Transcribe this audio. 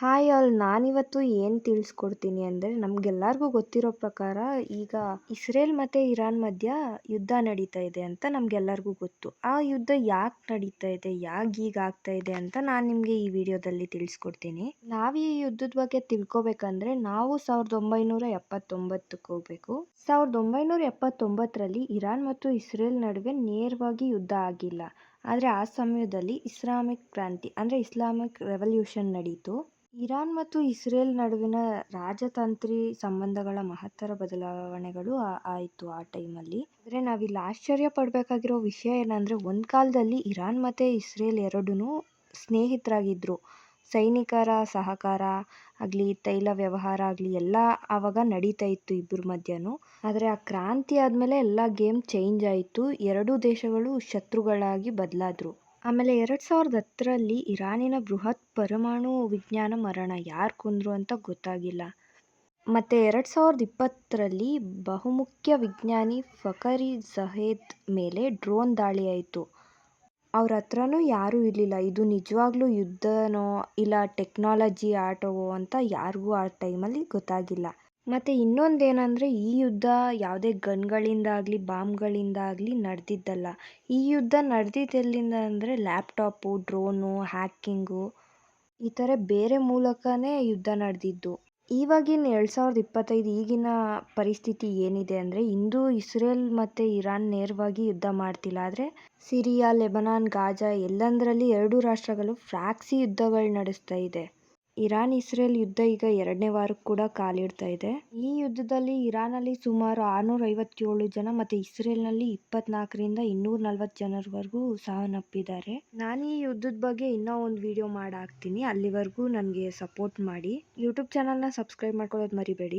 Hi all ನಾನಿವತ್ತು ಏನು ತಿಳಿಸ್ಕೊಡ್ತೀನಿ ಅಂದರೆ ನಮಗೆಲ್ಲರಿಗೂ ಗೊತ್ತಿರೋ ಪ್ರಕಾರ ಈಗ ಇಸ್ರೇಲ್ ಮತ್ತು ಇರಾನ್ ಮಧ್ಯ ಯುದ್ಧ ನಡೀತಾ ಇದೆ ಅಂತ ನಮಗೆಲ್ಲರಿಗೂ ಗೊತ್ತು. ಆ ಯುದ್ಧ ಯಾಕೆ ನಡೀತಾ ಇದೆ, ಯಾಕೆ ಈಗ ಆಗ್ತಾ ಇದೆ ಅಂತ ನಾನು ನಿಮಗೆ ಈ ವಿಡಿಯೋದಲ್ಲಿ ತಿಳಿಸ್ಕೊಡ್ತೀನಿ. ನಾವು ಈ ಯುದ್ಧದ ಬಗ್ಗೆ ತಿಳ್ಕೊಬೇಕಂದ್ರೆ ನಾವು ಸಾವಿರದ ಒಂಬೈನೂರ ಎಪ್ಪತ್ತೊಂಬತ್ತಕ್ಕೆ ಹೋಗ್ಬೇಕು. ಸಾವಿರದ ಒಂಬೈನೂರ ಎಪ್ಪತ್ತೊಂಬತ್ತರಲ್ಲಿ ಇರಾನ್ ಮತ್ತು ಇಸ್ರೇಲ್ ನಡುವೆ ನೇರವಾಗಿ ಯುದ್ಧ ಆಗಿಲ್ಲ. ಆದರೆ ಆ ಸಮಯದಲ್ಲಿ ಇಸ್ಲಾಮಿಕ್ ಕ್ರಾಂತಿ, ಅಂದರೆ ಇಸ್ಲಾಮಿಕ್ ರೆವಲ್ಯೂಷನ್ ನಡೀತು. ಇರಾನ್ ಮತ್ತು ಇಸ್ರೇಲ್ ನಡುವಿನ ರಾಜತಾಂತ್ರಿ ಸಂಬಂಧಗಳ ಮಹತ್ತರ ಬದಲಾವಣೆಗಳು ಆಯಿತು ಆ ಟೈಮಲ್ಲಿ ಆದರೆ ನಾವಿಲ್ಲಿ ಆಶ್ಚರ್ಯ ಪಡಬೇಕಾಗಿರೋ ವಿಷಯ ಏನಂದರೆ ಒಂದು ಕಾಲದಲ್ಲಿ ಇರಾನ್ ಮತ್ತು ಇಸ್ರೇಲ್ ಎರಡೂ ಸ್ನೇಹಿತರಾಗಿದ್ದರು ಸೈನಿಕರ ಸಹಕಾರ ಆಗಲಿ, ತೈಲ ವ್ಯವಹಾರ ಆಗಲಿ ಎಲ್ಲ ಆವಾಗ ನಡೀತಾ ಇತ್ತು ಇಬ್ಬರ ಮಧ್ಯನೂ. ಆದರೆ ಆ ಕ್ರಾಂತಿ ಆದಮೇಲೆ ಎಲ್ಲ ಗೇಮ್ ಚೇಂಜ್ ಆಯಿತು. ಎರಡೂ ದೇಶಗಳು ಶತ್ರುಗಳಾಗಿ ಬದಲಾದ್ರು. ಆಮೇಲೆ ಎರಡು ಸಾವಿರದ ಹತ್ತರಲ್ಲಿ ಇರಾನಿನ ಬೃಹತ್ ಪರಮಾಣು ವಿಜ್ಞಾನ ಮರಣ ಯಾರು ಕೊಂದರು ಅಂತ ಗೊತ್ತಾಗಿಲ್ಲ. ಮತ್ತು ಎರಡು ಸಾವಿರದ ಇಪ್ಪತ್ತರಲ್ಲಿ ಬಹುಮುಖ್ಯ ವಿಜ್ಞಾನಿ ಫಕರಿ ಜಹೇದ್ ಮೇಲೆ ಡ್ರೋನ್ ದಾಳಿ ಆಯಿತು. ಅವ್ರ ಹತ್ರನೂ ಯಾರೂ ಇರಲಿಲ್ಲ. ಇದು ನಿಜವಾಗ್ಲೂ ಯುದ್ಧನೋ ಇಲ್ಲ ಟೆಕ್ನಾಲಜಿ ಆಟವೋ ಅಂತ ಯಾರಿಗೂ ಆ ಟೈಮಲ್ಲಿ ಗೊತ್ತಾಗಿಲ್ಲ. ಮತ್ತು ಇನ್ನೊಂದೇನೆಂದರೆ, ಈ ಯುದ್ಧ ಯಾವುದೇ ಗನ್ಗಳಿಂದಾಗಲಿ, ಬಾಂಬ್ಗಳಿಂದಾಗಲಿ ನಡೆದಿದ್ದಲ್ಲ. ಈ ಯುದ್ಧ ನಡೆದಿದ್ದು ಎಲ್ಲಿಂದ ಅಂದರೆ, ಲ್ಯಾಪ್ಟಾಪು, ಡ್ರೋನು, ಹ್ಯಾಕಿಂಗು ಈ ಥರ ಬೇರೆ ಮೂಲಕನೇ ಯುದ್ಧ ನಡೆದಿದ್ದು. ಇವಾಗಿನ ಎರಡು ಸಾವಿರದ ಇಪ್ಪತ್ತೈದು ಈಗಿನ ಪರಿಸ್ಥಿತಿ ಏನಿದೆ ಅಂದರೆ, ಇಂದು ಇಸ್ರೇಲ್ ಮತ್ತು ಇರಾನ್ ನೇರವಾಗಿ ಯುದ್ಧ ಮಾಡ್ತಿಲ್ಲ. ಆದರೆ, ಸಿರಿಯಾ, ಲೆಬನಾನ್, ಗಾಜಾ ಎಲ್ಲೆಂದರಲ್ಲಿ ಎರಡೂ ರಾಷ್ಟ್ರಗಳು ಫ್ರಾಕ್ಸಿ ಯುದ್ಧಗಳು ನಡೆಸ್ತಾ ಇದೆ. ಇರಾನ್ ಇಸ್ರೇಲ್ ಯುದ್ಧ ಈಗ ಎರಡನೇ ವಾರಕ್ಕೆ ಕೂಡ ಕಾಲಿಡ್ತಾ ಇದೆ. ಈ ಯುದ್ಧದಲ್ಲಿ ಇರಾನಲ್ಲಿ ಸುಮಾರು ಆರುನೂರ ಐವತ್ತೇಳು ಜನ ಮತ್ತು ಇಸ್ರೇಲ್ನಲ್ಲಿ ಇಪ್ಪತ್ನಾಲ್ಕರಿಂದ ಇನ್ನೂರ ನಲವತ್ತು ಜನರವರೆಗೂ ಸಾವನ್ನಪ್ಪಿದ್ದಾರೆ ನಾನು ಈ ಯುದ್ಧದ ಬಗ್ಗೆ ಇನ್ನೂ ಒಂದು ವಿಡಿಯೋ ಮಾಡಿ ಹಾಕ್ತೀನಿ. ಅಲ್ಲಿವರೆಗೂ ನನಗೆ ಸಪೋರ್ಟ್ ಮಾಡಿ. ಯೂಟ್ಯೂಬ್ ಚಾನಲ್ನ ಸಬ್ಸ್ಕ್ರೈಬ್ ಮಾಡ್ಕೊಳ್ಳೋದು ಮರಿಬೇಡಿ.